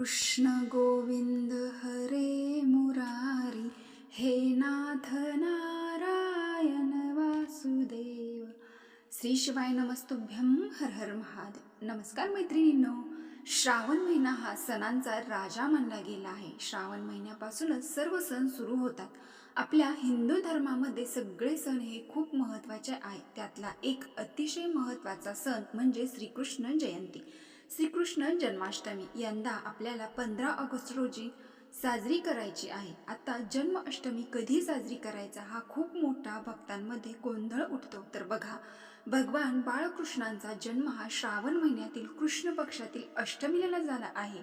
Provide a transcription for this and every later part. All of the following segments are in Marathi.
कृष्ण गोविंद हरे मुरारी हे नाथ नारायण वासुदेव। श्री शिवाय नमस्तुभ्यं हर हर महादेव। नमस्कार मैत्रिणींनो श्रावण महिना हा सणांचा राजा मानला गेला आहे. श्रावण महिन्यापासूनच सर्व सण सुरू होतात. आपल्या हिंदू धर्मामध्ये सगळे सण हे खूप महत्त्वाचे आहेत त्यातला एक अतिशय महत्त्वाचा सण म्हणजे श्रीकृष्ण जयंती. श्रीकृष्ण जन्माष्टमी यंदा आपल्याला पंधरा ऑगस्ट रोजी साजरी करायची आहे. आता जन्माष्टमी कधी साजरी करायचा हा खूप मोठा भक्तांमध्ये गोंधळ उठतो. तर बघा भगवान बाळकृष्णांचा जन्म हा श्रावण महिन्यातील कृष्ण पक्षातील अष्टमीला झाला आहे.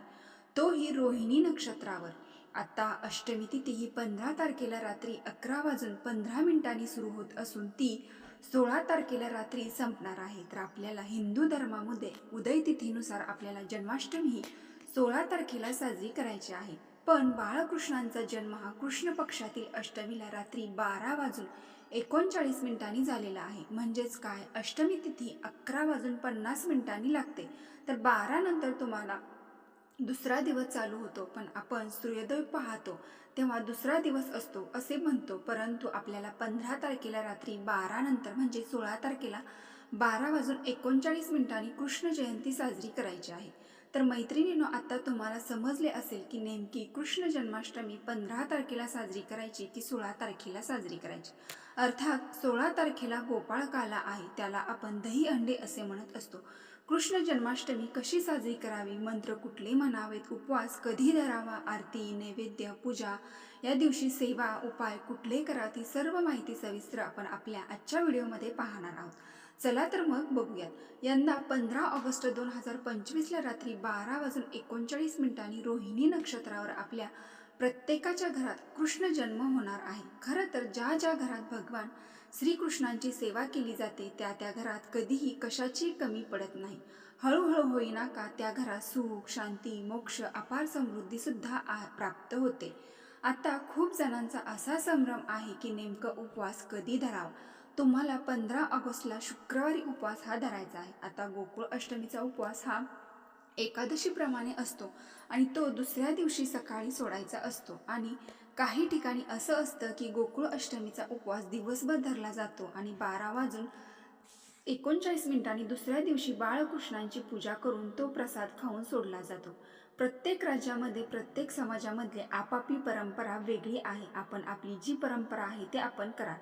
तोही रोहिणी नक्षत्रावर. आता अष्टमी तिथी ही पंधरा तारखेला रात्री अकरा वाजून पंधरा मिनिटांनी सुरू होत असून ती सोळा तारखेला रात्री संपणार आहे. तर आपल्याला हिंदू धर्मामध्ये उदय तिथीनुसार आपल्याला जन्माष्टमी ही सोळा तारखेला साजरी करायची आहे. पण बाळकृष्णांचा जन्म हा कृष्ण पक्षातील अष्टमीला रात्री बारा वाजून एकोणचाळीस मिनिटांनी झालेला आहे. म्हणजेच काय? अष्टमी तिथी अकरा वाजून पन्नास मिनिटांनी लागते. तर बारा नंतर तुम्हाला दुसरा दिवस चालू होतो पण आपण सूर्योदय पाहतो तेव्हा दुसरा दिवस असतो असे म्हणतो. परंतु आपल्याला पंधरा तारखेला रात्री बारा नंतर म्हणजे सोळा तारखेला बारा वाजून एकोणचाळीस मिनिटांनी कृष्ण जयंती साजरी करायची आहे. तर मैत्रिणीनो आता तुम्हाला समजले असेल की नेमकी कृष्ण जन्माष्टमी पंधरा तारखेला साजरी करायची की सोळा तारखेला साजरी करायची? अर्थात सोळा तारखेला गोपाळकाला आहे त्याला आपण दही अंडे असे म्हणत असतो. कृष्ण जन्माष्टमी कशी साजरी करावी? मंत्र कुठले म्हणावेत? उपवास कधी धरावा? आरती नैवेद्य पूजा या दिवशी सेवा उपाय कुठले करावे? सर्व माहिती सविस्तर आपण आपल्या आजच्या व्हिडिओमध्ये पाहणार आहोत. चला तर मग बघूयात. यंदा पंधरा ऑगस्ट दोन हजार पंचवीसला रात्री बारा वाजून एकोणचाळीस मिनिटांनी रोहिणी नक्षत्रावर आपल्या प्रत्येकाच्या घरात कृष्ण जन्म होणार आहे. खरं तर ज्या ज्या घरात भगवान श्रीकृष्णांची सेवा केली जाते त्या त्या घरात कधीही कशाची कमी पडत नाही. हळूहळू होईना का त्या घरात सुख शांती मोक्ष अपार समृद्धीसुद्धा आ- प्राप्त होते. आता खूप जणांचा असा संभ्रम आहे की नेमकं उपवास कधी धरावा? तुम्हाला पंधरा ऑगस्टला शुक्रवारी उपवास हा धरायचा आहे. आता गोकुळ अष्टमीचा उपवास हा एकादशीप्रमाणे असतो आणि तो दुसऱ्या दिवशी सकाळी सोडायचा असतो. आणि काही ठिकाणी असं असतं की गोकुळ अष्टमीचा उपवास दिवसभर धरला जातो आणि बारा वाजून एकोणचाळीस मिनिटांनी दुसऱ्या दिवशी बाळकृष्णांची पूजा करून तो प्रसाद खाऊन सोडला जातो. प्रत्येक राज्यामध्ये प्रत्येक समाजामधले आपापली परंपरा वेगळी आहे. आपण आपली जी परंपरा आहे ते आपण करा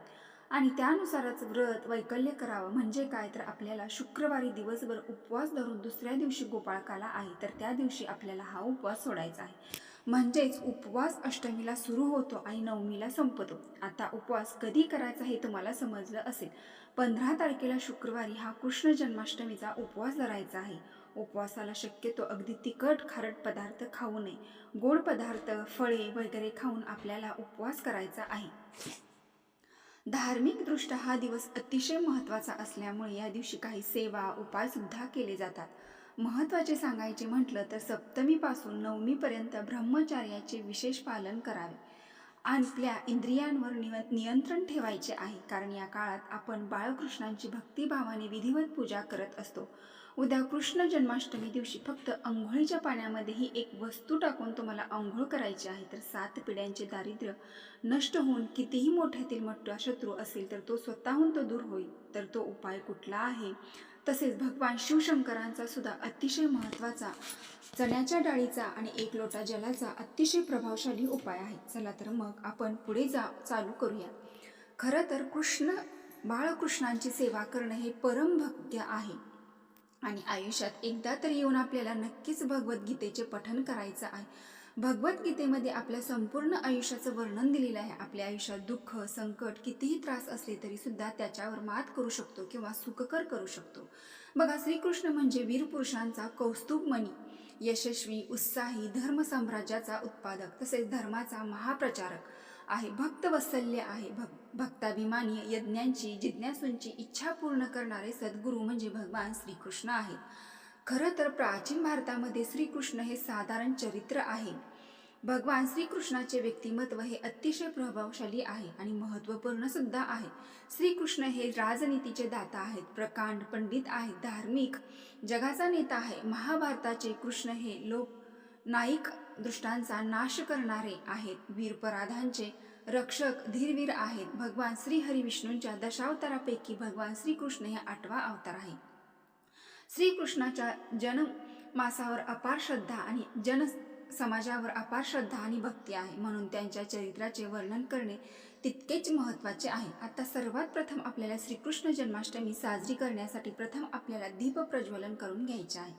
आणि त्यानुसारच व्रत वैकल्य करावं म्हणजे काय? तर आपल्याला शुक्रवारी दिवसभर उपवास धरून दुसऱ्या दिवशी गोपाळकाला आहे. तर त्या दिवशी आपल्याला हा उपवास सोडायचा आहे. म्हणजेच उपवास अष्टमीला सुरू होतो आणि नवमीला संपतो. आता उपवास कधी करायचा हे तुम्हाला समजलं असेल. पंधरा तारखेला शुक्रवारी हा कृष्ण जन्माष्टमीचा उपवास धरायचा आहे. उपवासाला शक्यतो अगदी तिखट खारट पदार्थ खाऊ नये. गोड पदार्थ फळे वगैरे खाऊन आपल्याला उपवास करायचा आहे. धार्मिकदृष्ट्या हा दिवस अतिशय महत्त्वाचा असल्यामुळे या दिवशी काही सेवा उपाय सुद्धा केले जातात. महत्त्वाचे सांगायचे म्हटलं तर सप्तमीपासून नवमीपर्यंत ब्रह्मचार्याचे विशेष पालन करावे. आपल्या इंद्रियांवर निव नियंत्रण ठेवायचे आहे. कारण या काळात आपण बाळकृष्णांची भक्तिभावाने विधिवत पूजा करत असतो. उद्या कृष्ण जन्माष्टमी दिवशी फक्त आंघोळीच्या पाण्यामध्ये ही एक वस्तू टाकून तुम्हाला आंघोळ करायची आहे. तर सात पिढ्यांचे दारिद्र्य नष्ट होऊन कितीही मोठ्यातील मोठा शत्रू असेल तर तो स्वतःहून तो दूर होईल. तर तो उपाय कुठला आहे? तसेच भगवान शिवशंकरांचा सुद्धा अतिशय महत्त्वाचा चण्याच्या डाळीचा आणि एक लोटा जलाचा अतिशय प्रभावशाली उपाय आहे. चला तर मग आपण पुढे जा चालू करूया खरं तर कृष्ण बाळकृष्णांची सेवा करणं हे परमभक्त्य आहे. आणि आयुष्यात एकदा तरी येऊन आपल्याला नक्कीच भगवद्गीतेचे पठन करायचं आहे. भगवद्गीतेमध्ये आपल्या संपूर्ण आयुष्याचं वर्णन दिलेलं आहे. आपल्या आयुष्यात दुःख संकट कितीही त्रास असले तरी सुद्धा त्याच्यावर मात करू शकतो किंवा सुखकर करू शकतो. बघा श्रीकृष्ण म्हणजे वीर पुरुषांचा कौस्तुभ मणी यशस्वी उत्साही धर्मसाम्राज्याचा उत्पादक तसेच धर्माचा महाप्रचारक आहे. भक्त वत्सल्य आहे. भक् भक्ताभिमानी यज्ञांची जिज्ञासूंची इच्छा पूर्ण करणारे सद्गुरू म्हणजे भगवान श्रीकृष्ण आहेत. खरं तर प्राचीन भारतामध्ये श्रीकृष्ण हे साधारण चरित्र आहे. भगवान श्रीकृष्णाचे व्यक्तिमत्व हे अतिशय प्रभावशाली आहे आणि महत्त्वपूर्ण सुद्धा आहे. श्रीकृष्ण हे राजनीतीचे दाता आहेत प्रकांड पंडित आहेत धार्मिक जगाचा नेता आहे. महाभारताचे कृष्ण हे लोक नाईक दृष्टांचा नाश करणारे आहेत. वीरपराधांचे रक्षक धीरवीर आहेत. भगवान श्री हरीविष्णूंच्या दशावतारापैकी भगवान श्रीकृष्ण हे आठवा अवतार आहे. श्रीकृष्णाच्या जनमासावर अपार श्रद्धा आणि जन समाजावर अपार श्रद्धा आणि भक्ती आहे म्हणून त्यांच्या चरित्राचे वर्णन करणे तितकेच महत्त्वाचे आहे. आता सर्वात प्रथम आपल्याला श्रीकृष्ण जन्माष्टमी साजरी करण्यासाठी प्रथम आपल्याला दीप प्रज्वलन करून घ्यायचे आहे.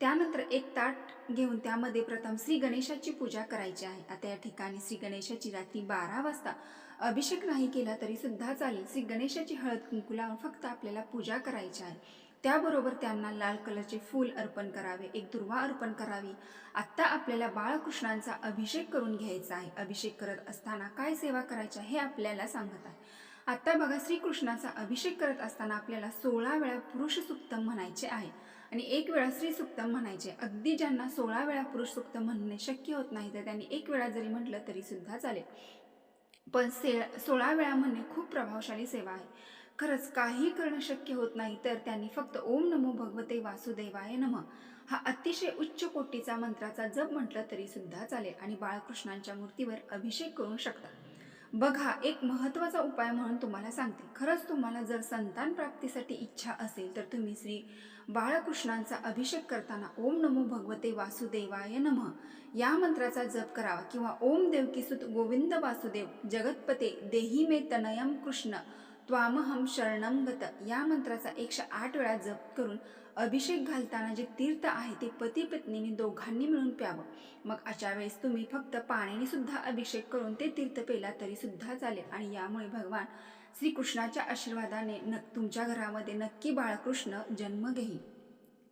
त्यानंतर एक ताट घेऊन त्यामध्ये प्रथम श्री गणेशाची पूजा करायची आहे. आता या ठिकाणी श्री गणेशाची रात्री बारा वाजता अभिषेक नाही केला तरी सुद्धा चालेल. श्री गणेशाची हळद कुंकू लावून फक्त आपल्याला पूजा करायची आहे. त्याबरोबर त्यांना लाल कलरचे फूल अर्पण करावे एक दुर्वा अर्पण करावी. आत्ता आपल्याला बाळकृष्णांचा अभिषेक करून घ्यायचा आहे. अभिषेक करत असताना काय सेवा करायच्या हे आपल्याला सांगत आहे. आत्ता बघा श्रीकृष्णाचा अभिषेक करत असताना आपल्याला सोळा वेळा पुरुष सुक्तम म्हणायचे आहे. आणि एक वेळा श्री सुक्तम म्हणायचे. अगदी ज्यांना सोळा वेळा पुरुष सुक्त म्हणणे शक्य होत नाही तर त्यांनी एक वेळा जरी म्हटलं तरी सुद्धा चालेल. पण से सोळा वेळा म्हणणे खूप प्रभावशाली सेवा आहे. खरंच काही करणं शक्य होत नाही तर त्यांनी फक्त ओम नमो भगवते वासुदेवाय नम. हा अतिशय उच्च कोटीचा मंत्राचा जप म्हटलं तरी सुद्धा चालेल आणि बाळकृष्णांच्या मूर्तीवर अभिषेक करू शकतात बघा एक महत्त्वाचा उपाय म्हणून तुम्हाला सांगते. खरंच तुम्हाला जर संतान प्राप्तीसाठी इच्छा असेल तर तुम्ही श्री बाळकृष्णांचा अभिषेक करताना ओम नमो भगवते वासुदेवाय नम. या मंत्राचा जप करावा किंवा ओम देवकीसुत गोविंद वासुदेव जगतपते देही मे तनयम कृष्ण त्वामहम शरणम गत. या मंत्राचा एकशे आठ वेळा जप करून अभिषेक घालताना जे तीर्थ आहे ते पती पत्नीने दोघांनी मिळून प्यावं. मग अशा वेळेस तुम्ही फक्त पाण्याने सुद्धा अभिषेक करून ते तीर्थ पेला तरी सुद्धा चालेल. आणि यामुळे भगवान श्रीकृष्णाच्या आशीर्वादाने न तुमच्या घरामध्ये नक्की बाळकृष्ण जन्म घेईल.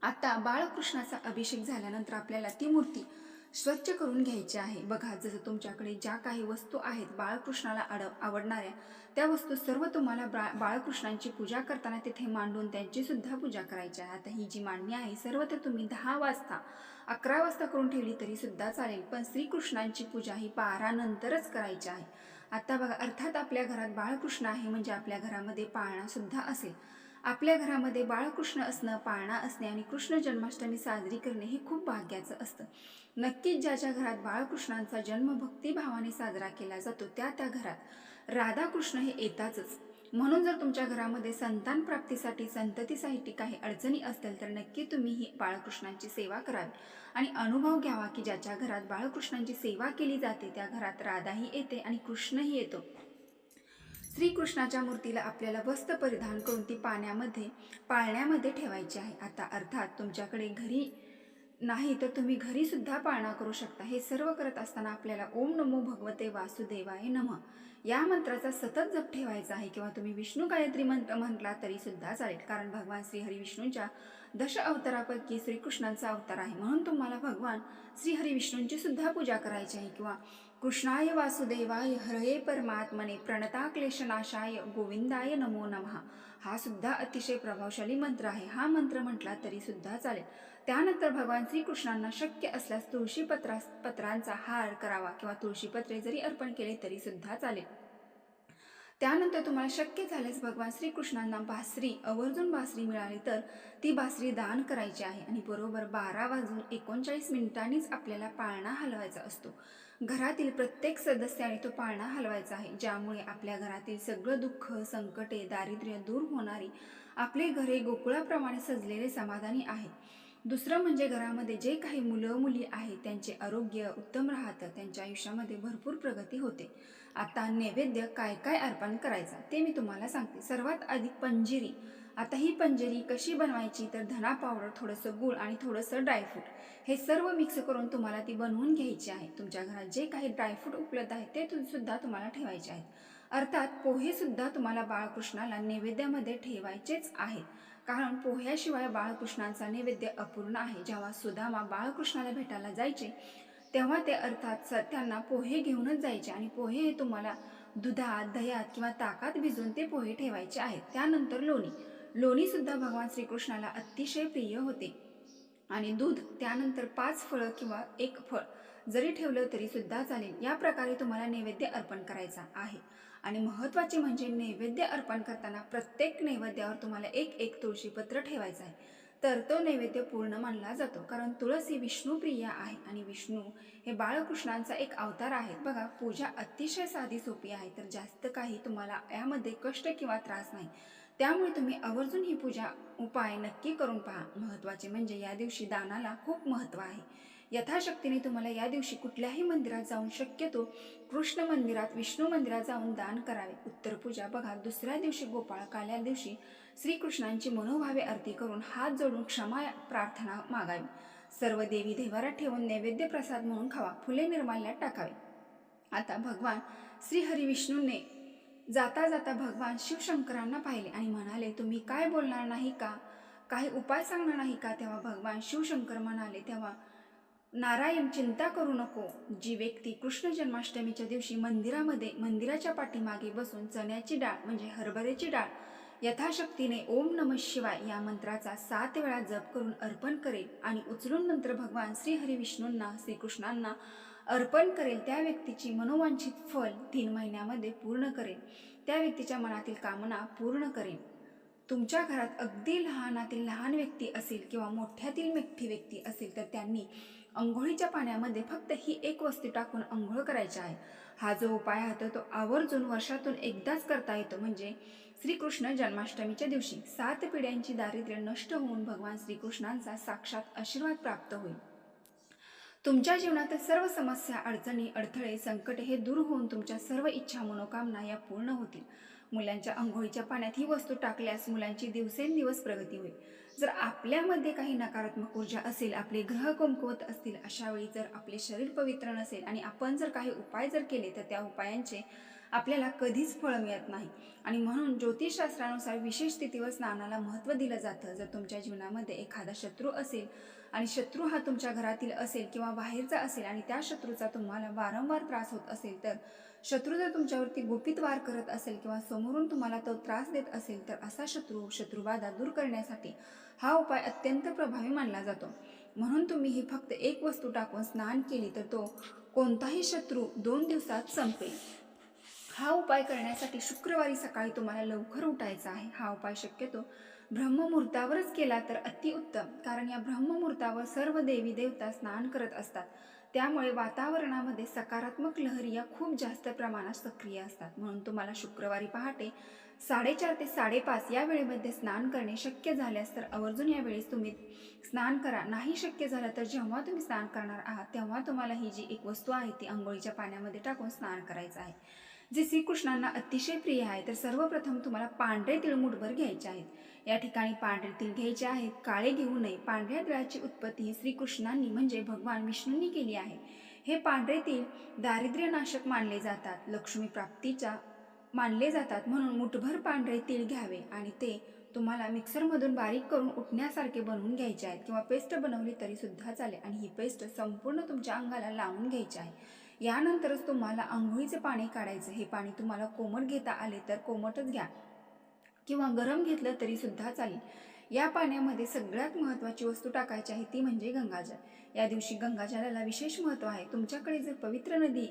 आता बाळकृष्णाचा अभिषेक झाल्यानंतर आपल्याला ती मूर्ती स्वच्छ करून घ्यायचे आहे. बघा जसं तुमच्याकडे ज्या काही वस्तू आहेत बाळकृष्णाला आड आवडणाऱ्या त्या वस्तू सर्व तुम्हाला बा बाळकृष्णांची पूजा करताना तिथे मांडून त्यांची सुद्धा पूजा करायची आहे. आता ही जी मांडणी आहे सर्व तर तुम्ही दहा वाजता अकरा वाजता करून ठेवली तरी सुद्धा चालेल पण श्रीकृष्णांची पूजा ही बारानंतरच करायची आहे. आता बघा अर्थात आपल्या घरात बाळकृष्ण आहे म्हणजे आपल्या घरामध्ये पाळणासुद्धा असेल. आपल्या घरामध्ये बाळकृष्ण असणं पाळणा असणे आणि कृष्ण जन्माष्टमी साजरी करणे हे खूप भाग्याचं असतं. नक्कीच ज्याच्या घरात बाळकृष्णांचा जन्म भक्तिभावाने साजरा केला जातो त्या त्या घरात राधाकृष्ण हे येतातच. म्हणून जर तुमच्या घरामध्ये संतान प्राप्तीसाठी संततीसाठी काही अडचणी असतील तर नक्की तुम्ही ही बाळकृष्णांची सेवा करावी आणि अनुभव घ्यावा की ज्याच्या घरात बाळकृष्णांची सेवा केली जाते त्या घरात राधाही येते आणि कृष्णही येतो. श्रीकृष्णाच्या मूर्तीला आपल्याला वस्त्र परिधान करून ती पाण्यामध्ये पाळण्यामध्ये ठेवायची आहे. आता अर्थात तुमच्याकडे घरी नाही तर तुम्ही घरीसुद्धा पाळणा करू शकता. हे सर्व करत असताना आपल्याला ओम नमो भगवते वासुदेवाय नम. या मंत्राचा सतत जप ठेवायचा आहे किंवा तुम्ही विष्णू गायत्री मंत्र म्हटला तरीसुद्धा चालेल. कारण भगवान श्री हरी विष्णूंच्या दश अवतारापैकी श्रीकृष्णांचा अवतार आहे. म्हणून तुम्हाला भगवान श्री विष्णूंची सुद्धा पूजा करायची आहे किंवा कृष्णाय वासुदेवाय हरये परमात्मने प्रणता क्लेशनाशाय गोविंदाय नमो नमः. हा सुद्धा अतिशय प्रभावशाली मंत्र आहे. हा मंत्र म्हटला तरी सुद्धा चालेल. त्यानंतर भगवान श्रीकृष्णांना शक्य असल्यास तुळशीपत्रा पत्रांचा हार करावा किंवा तुळशीपत्रे जरी अर्पण केले तरी सुद्धा चालेल. त्यानंतर तुम्हाला शक्य झाल्यास भगवान श्रीकृष्णांना बासरी आवर्जून बासरी मिळाली तर ती बासरी दान करायची आहे आणि बरोबर बारा वाजून एकोणचाळीस मिनिटांनीच आपल्याला पाळणा हलवायचा असतो. घरातील प्रत्येक सदस्याने तो पाळणा हलवायचा आहे. ज्यामुळे आपल्या घरातील सगळं दुःख संकटे दारिद्र्य दूर होणारी आपले घरे गोकुळाप्रमाणे सजलेले समाधानी आहे दुसरं म्हणजे घरामध्ये जे काही मुलं मुली आहेत त्यांचे आरोग्य उत्तम राहतं त्यांच्या आयुष्यामध्ये भरपूर प्रगती होते. आता नैवेद्य काय काय अर्पण करायचा ते मी तुम्हाला सांगते. सर्वात आधी पंजिरी आता ही पंजरी कशी बनवायची तर धना पावडर थोडंसं गूळ आणि थोडंसं ड्रायफ्रूट हे सर्व मिक्स करून तुम्हाला ती बनवून घ्यायची आहे. तुमच्या घरात जे काही ड्रायफ्रूट उपलब्ध आहे ते सुद्धा तुम्हाला ठेवायचे आहेत. अर्थात पोहेसुद्धा तुम्हाला बाळकृष्णाला नैवेद्यामध्ये ठेवायचेच आहेत. कारण पोह्याशिवाय बाळकृष्णांचा नैवेद्य अपूर्ण आहे. जेव्हा सुदामा बाळकृष्णाला भेटायला जायचे तेव्हा ते अर्थात स त्यांना पोहे घेऊनच जायचे आणि पोहे हे तुम्हाला दुधात दह्यात किंवा ताकात भिजवून ते पोहे ठेवायचे आहेत. त्यानंतर लोणी. लोणीसुद्धा भगवान श्रीकृष्णाला अतिशय प्रिय होते. आणि दूध त्यानंतर पाच फळं किंवा एक फळ जरी ठेवलं तरी सुद्धा चालेल. या प्रकारे तुम्हाला नैवेद्य अर्पण करायचा आहे. आणि महत्त्वाचे म्हणजे नैवेद्य अर्पण करताना प्रत्येक नैवेद्यावर तुम्हाला एक एक तुळशीपत्र ठेवायचं आहे. तर तो नैवेद्य पूर्ण मानला जातो. कारण तुळस ही विष्णुप्रिय आहे आणि विष्णू हे बाळकृष्णांचा एक अवतार आहे बघा पूजा अतिशय साधी सोपी आहे. तर जास्त काही तुम्हाला यामध्ये कष्ट किंवा त्रास नाही. त्यामुळे तुम्ही आवर्जून ही पूजा उपाय नक्की करून पहा. महत्त्वाचे म्हणजे या दिवशी दानाला खूप महत्त्व आहे. यथाशक्तीने तुम्हाला या दिवशी कुठल्याही मंदिरात जाऊन शक्यतो कृष्ण मंदिरात विष्णू मंदिरात जाऊन दान करावे. उत्तर पूजा बघा दुसऱ्या दिवशी गोपाळ काल्या दिवशी श्रीकृष्णांची मनोभावे आरती करून हात जोडून क्षमा प्रार्थना मागावी. सर्व देवी देवारात ठेवून नैवेद्य प्रसाद म्हणून खावा. फुले निर्माल्यात टाकावे. आता भगवान श्रीहरी विष्णूने जाता जाता भगवान शिवशंकरांना पाहिले आणि म्हणाले तुम्ही काय बोलणार नाही का? काही उपाय सांगणार नाही का? तेव्हा भगवान शिवशंकर म्हणाले तेव्हा नारायण चिंता करू नको. जी व्यक्ती कृष्ण जन्माष्टमीच्या दिवशी मंदिरामध्ये मंदिराच्या पाठीमागे बसून चण्याची डाळ म्हणजे हरभऱ्याची डाळ यथाशक्तीने ओम नम शिवाय या मंत्राचा सात वेळा जप करून अर्पण करेल आणि उचलून नंतर भगवान श्रीहरी विष्णूंना श्रीकृष्णांना अर्पण करेल त्या व्यक्तीची मनोवांछित फल तीन महिन्यामध्ये पूर्ण करेल त्या व्यक्तीच्या मनातील कामना पूर्ण करेल तुमच्या घरात अगदी लहानातील लहान व्यक्ती असेल किंवा मोठ्यातील मोठी व्यक्ती असेल तर त्यांनी अंघोळीच्या पाण्यामध्ये फक्त ही एक वस्तू टाकून अंघोळ करायची आहे. हा जो उपाय आहे तो आवर्जून वर्षातून एकदाच करता येतो. म्हणजे श्रीकृष्ण जन्माष्टमीच्या दिवशी सात पिढ्यांची दारिद्र्य नष्ट होऊन भगवान श्रीकृष्णांचा साक्षात आशीर्वाद प्राप्त होईल. तुमच्या जीवनातील सर्व समस्या अडचणी अडथळे संकटे हे दूर होऊन तुमच्या सर्व इच्छा मनोकामना या पूर्ण होतील. मुलांच्या आंघोळीच्या पाण्यात ही वस्तू टाकल्यास मुलांची दिवसेंदिवस प्रगती होईल. जर आपल्यामध्ये काही नकारात्मक ऊर्जा असेल आपले ग्रह कमकुवत असतील अशा वेळी जर आपले शरीर पवित्र नसेल आणि आपण जर काही उपाय जर केले तर त्या उपायांचे आपल्याला कधीच फळ मिळत नाही. आणि म्हणून ज्योतिषशास्त्रानुसार विशेष स्थितीवर स्नानाला महत्त्व दिलं जातं. जर तुमच्या जीवनामध्ये एखादा शत्रू असेल आणि शत्रू हा तुमच्या घरातील असेल किंवा बाहेरचा असेल आणि त्या शत्रूचा तुम्हाला वारंवार त्रास होत असेल तर शत्रू जर तुमच्यावरती गुपित वार करत असेल किंवा समोरून तुम्हाला तो त्रास देत असेल तर असा शत्रू शत्रुबाधा दूर करण्यासाठी हा उपाय अत्यंत प्रभावी मानला जातो. म्हणून तुम्ही ही फक्त एक वस्तू टाकून स्नान केली तर तो कोणताही शत्रू दोन दिवसात संपेल. हा उपाय करण्यासाठी शुक्रवारी सकाळी तुम्हाला लवकर उठायचा आहे. हा उपाय शक्यतो ब्रह्ममुहूर्तावरच केला तर अतिउत्तम कारण या ब्रह्ममुहूर्तावर सर्व देवी देवता स्नान करत असतात. त्यामुळे वातावरणामध्ये सकारात्मक लहरी या खूप जास्त प्रमाणात सक्रिय असतात. म्हणून तुम्हाला शुक्रवारी पहाटे साडेचार ते साडेपाच या वेळेमध्ये स्नान करणे शक्य झाल्यास तर आवर्जून या वेळेस तुम्ही स्नान करा. नाही शक्य झालं तर जेव्हा तुम्ही स्नान करणार आहात तेव्हा तुम्हाला ही जी एक वस्तू आहे ती आंघोळीच्या पाण्यामध्ये टाकून स्नान करायचं आहे. जे श्रीकृष्णांना अतिशय प्रिय आहे तर सर्वप्रथम तुम्हाला पांढरे तिळ मुठभर घ्यायचे आहेत. या ठिकाणी पांढरे तिळ घ्यायचे आहेत. काळे घेऊ नये. पांढऱ्या तिळाची उत्पत्ती ही श्रीकृष्णांनी म्हणजे भगवान विष्णूंनी केली आहे. हे पांढरे तिळ दारिद्र्यनाशक मानले जातात. लक्ष्मी प्राप्तीच्या मानले जातात. म्हणून मुठभर पांढरे तिळ घ्यावे आणि ते तुम्हाला मिक्सरमधून बारीक करून उठण्यासारखे बनवून घ्यायचे आहेत. किंवा पेस्ट बनवली तरीसुद्धा चालेल. आणि ही पेस्ट संपूर्ण तुमच्या अंगाला लावून घ्यायची आहे. यानंतरच तुम्हाला आंघोळीचे पाणी काढायचं हे पाणी तुम्हाला कोमट घेता आले तर कोमटच घ्या. किंवा गरम घेतलं तरी सुद्धा चालेल. या पाण्यामध्ये सगळ्यात महत्त्वाची वस्तू टाकायची आहे ती म्हणजे गंगाजल. या दिवशी गंगाजलाला विशेष महत्त्व आहे. तुमच्याकडे जर पवित्र नदी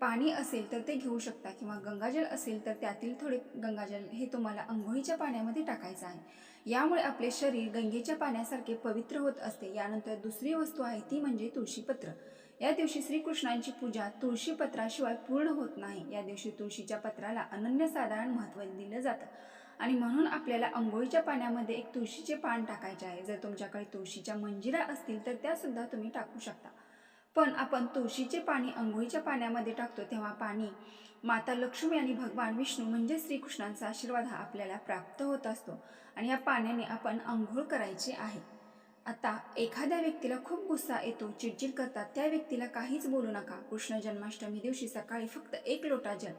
पाणी असेल तर ते घेऊ शकता किंवा गंगाजल असेल तर त्यातील थोडे गंगाजल हे तुम्हाला आंघोळीच्या पाण्यामध्ये टाकायचं आहे. यामुळे आपले शरीर गंगेच्या पाण्यासारखे पवित्र होत असते. यानंतर दुसरी वस्तू आहे ती म्हणजे तुळशीपत्र. या दिवशी श्रीकृष्णांची पूजा तुळशीपत्राशिवाय पूर्ण होत नाही. या दिवशी तुळशीच्या पत्राला अनन्यसाधारण महत्त्व दिलं जातं. आणि म्हणून आपल्याला आंघोळीच्या पाण्यामध्ये एक तुळशीचे पान टाकायचे आहे. जर तुमच्याकडे तुळशीच्या मंजिरा असतील तर त्यासुद्धा तुम्ही टाकू शकता. पण आपण तुळशीचे पाणी आंघोळीच्या पाण्यामध्ये टाकतो तेव्हा पाणी माता लक्ष्मी आणि भगवान विष्णू म्हणजे श्रीकृष्णांचा आशीर्वाद हा आपल्याला प्राप्त होत असतो. आणि या पाण्याने आपण आंघोळ करायची आहे. आता एखाद्या व्यक्तीला खूप गुस्सा येतो चिडचिड करतात त्या व्यक्तीला काहीच बोलू नका. कृष्ण जन्माष्टमी दिवशी सकाळी फक्त एक लोटा जल.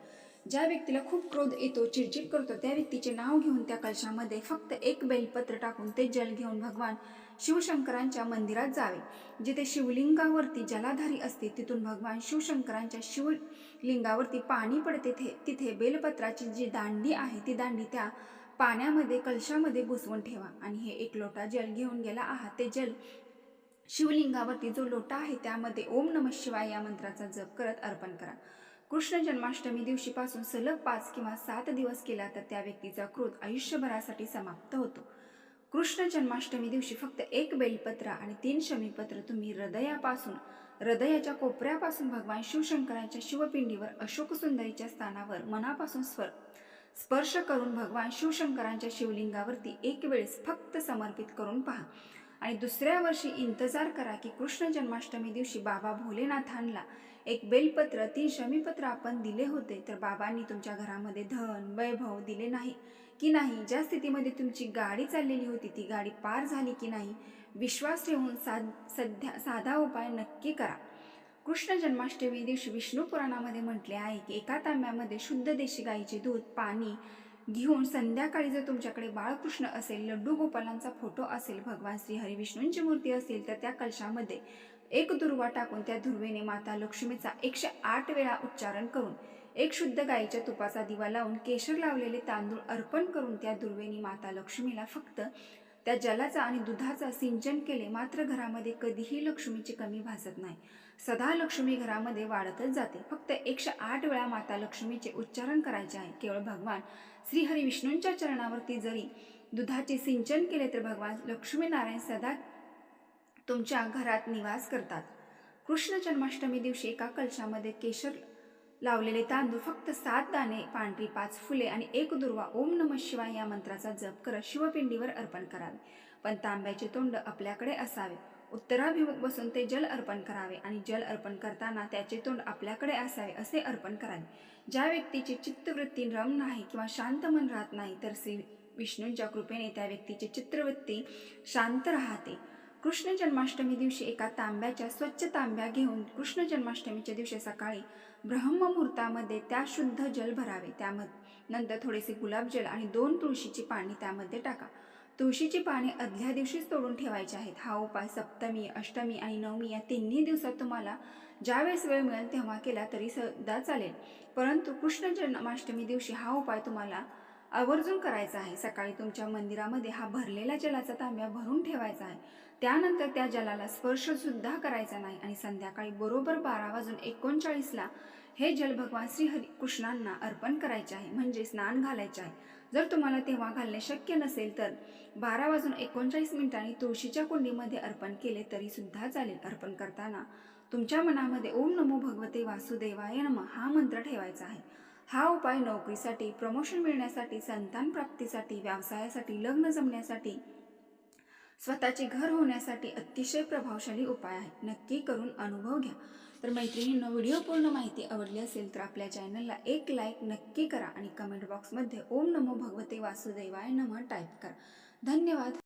ज्या व्यक्तीला खूप क्रोध येतो चिडचिड करतो त्या व्यक्तीचे नाव घेऊन त्या कलशामध्ये फक्त एक बेलपत्र टाकून ते जल घेऊन भगवान शिवशंकरांच्या मंदिरात जावे. जिथे शिवलिंगावरती जलाधारी असते तिथून भगवान शिवशंकरांच्या शिवलिंगावरती पाणी पडते तिथे तिथे बेलपत्राची जी दांडी आहे ती दांडी त्या पाण्यामध्ये कलशामध्ये घुसवून ठेवा आणि हे एक लोटा जल घेऊन गेला आहात ते जल शिवलिंगावरती जो लोटा आहे त्यामध्ये ओम नम शिवाय या मंत्राचा जप करत अर्पण करा. कृष्ण जन्माष्टमी दिवशीपासून सलग पाच किंवा सात दिवस केला तर त्या व्यक्तीचा क्रोध आयुष्यभरासाठी समाप्त होतो. कृष्ण जन्माष्टमी दिवशी फक्त एक बेलपत्र आणि तीन शमीपत्र तुम्ही हृदयापासून हृदयाच्या कोपऱ्यापासून भगवान शिवशंकरांच्या शिवपिंडीवर अशोक सुंदरीच्या स्थानावर मनापासून स्वर स्पर्श करून भगवान शिवशंकरांच्या शिवलिंगावरती एक वेळेस फक्त समर्पित करून पहा. आणि दुसऱ्या वर्षी इंतजार करा की कृष्ण जन्माष्टमी दिवशी बाबा भोलेनाथांना एक बेलपत्र तीन शमीपत्र आपण दिले होते. तर बाबांनी तुमच्या घरामध्ये धन वैभव दिले नाही की नाही? ज्या स्थितीमध्ये तुमची गाडी चाललेली होती ती गाडी पार झाली की नाही? विश्वास ठेवून साध सध्या साधा उपाय नक्की करा. कृष्ण जन्माष्टमी दिवशी विष्णू पुराणामध्ये म्हटले आहे की एका तांब्यामध्ये शुद्ध देशी गाईचे दूध पाणी घेऊन संध्याकाळी जर तुमच्याकडे बाळकृष्ण असेल लड्डू गोपालांचा फोटो असेल भगवान श्री हरिविष्णूंची मूर्ती असेल तर त्या कलशामध्ये एक दुर्वा टाकून त्या दुर्वेने माता लक्ष्मीचा एकशे आठ वेळा उच्चारण करून एक शुद्ध गाईच्या तुपाचा दिवा लावून केशर लावलेले तांदूळ अर्पण करून त्या दुर्वेनी माता लक्ष्मीला फक्त त्या जलाचा आणि दुधाचा सिंचन केले मात्र घरामध्ये कधीही लक्ष्मीची कमी भासत नाही. सदा लक्ष्मी घरामध्ये वाढतच जाते. फक्त एकशे आठ वेळा माता लक्ष्मीचे उच्चारण करायचे आहे. केवळ भगवान श्रीहरी विष्णूंच्या चरणावरती जरी दुधाचे सिंचन केले तर भगवान लक्ष्मीनारायण सदा तुमच्या घरात निवास करतात. कृष्ण जन्माष्टमी दिवशी एका कलशामध्ये केशर लावलेले तांदूळ फक्त सात दाणे पांढरी पाच फुले आणि एक दुर्वा ओम नम शिवाय या मंत्राचा जप करत शिवपिंडीवर अर्पण करावे. पण तांब्याचे तोंड आपल्याकडे असावे. उत्तराभिमुख बसून ते जल अर्पण करावे आणि जल अर्पण करताना त्याचे तोंड आपल्याकडे असावे असे अर्पण करावे. ज्या व्यक्तीची चित्तवृत्ती रम नाही किंवा शांत मन राहत नाही तर श्री विष्णूंच्या कृपेने त्या व्यक्तीची चित्रवृत्ती शांत राहते. कृष्ण जन्माष्टमी दिवशी एका तांब्याच्या स्वच्छ तांब्या घेऊन कृष्ण जन्माष्टमीच्या दिवशी सकाळी ब्रह्ममुहूर्तामध्ये त्या शुद्ध जल भरावे. त्यामध्ये नंतर थोडेसे गुलाबजल आणि दोन तुळशीची पाणी त्यामध्ये टाका. तुळशीची पाने अधल्या दिवशीच तोडून ठेवायची आहेत. हा उपाय सप्तमी अष्टमी आणि नवमी या तिन्ही दिवसात तुम्हाला ज्यावेळेस वेळ मिळेल तेव्हा केला तरी सुद्धा चालेल. परंतु कृष्ण जन्माष्टमी दिवशी हा उपाय तुम्हाला आवर्जून करायचा आहे. सकाळी तुमच्या मंदिरामध्ये हा भरलेला जलाचा तांब्या भरून ठेवायचा आहे. त्यानंतर त्या जलाला स्पर्शसुद्धा करायचा नाही आणि संध्याकाळी बरोबर बारा वाजून एकोणचाळीसला हे जल भगवान श्री हरी कृष्णांना अर्पण करायचे आहे म्हणजे स्नान घालायचे आहे. जर तुम्हाला तेव्हा घालणे शक्य नसेल तर बारा वाजून एकोणचाळीस मिनिटांनी तुळशीच्या कुंडीमध्ये अर्पण केले तरी सुद्धा चालेल. अर्पण करताना तुमच्या मनामध्ये ओम नमो भगवते वासुदेवाय नम हा मंत्र ठेवायचा आहे. हा उपाय नोकरीसाठी प्रमोशन मिळण्यासाठी संतान प्राप्तीसाठी व्यवसायासाठी लग्न जमण्यासाठी स्वतःचे घर होण्यासाठी अतिशय प्रभावशाली उपाय आहे. नक्की करून अनुभव घ्या. तर मैत्रिणींनो व्हिडिओ पूर्ण माहिती आवडली असेल तर आपल्या चॅनलला एक लाईक नक्की करा आणि कमेंट बॉक्समध्ये ओम नमो भगवते वासुदेवाय नमः टाईप करा. धन्यवाद.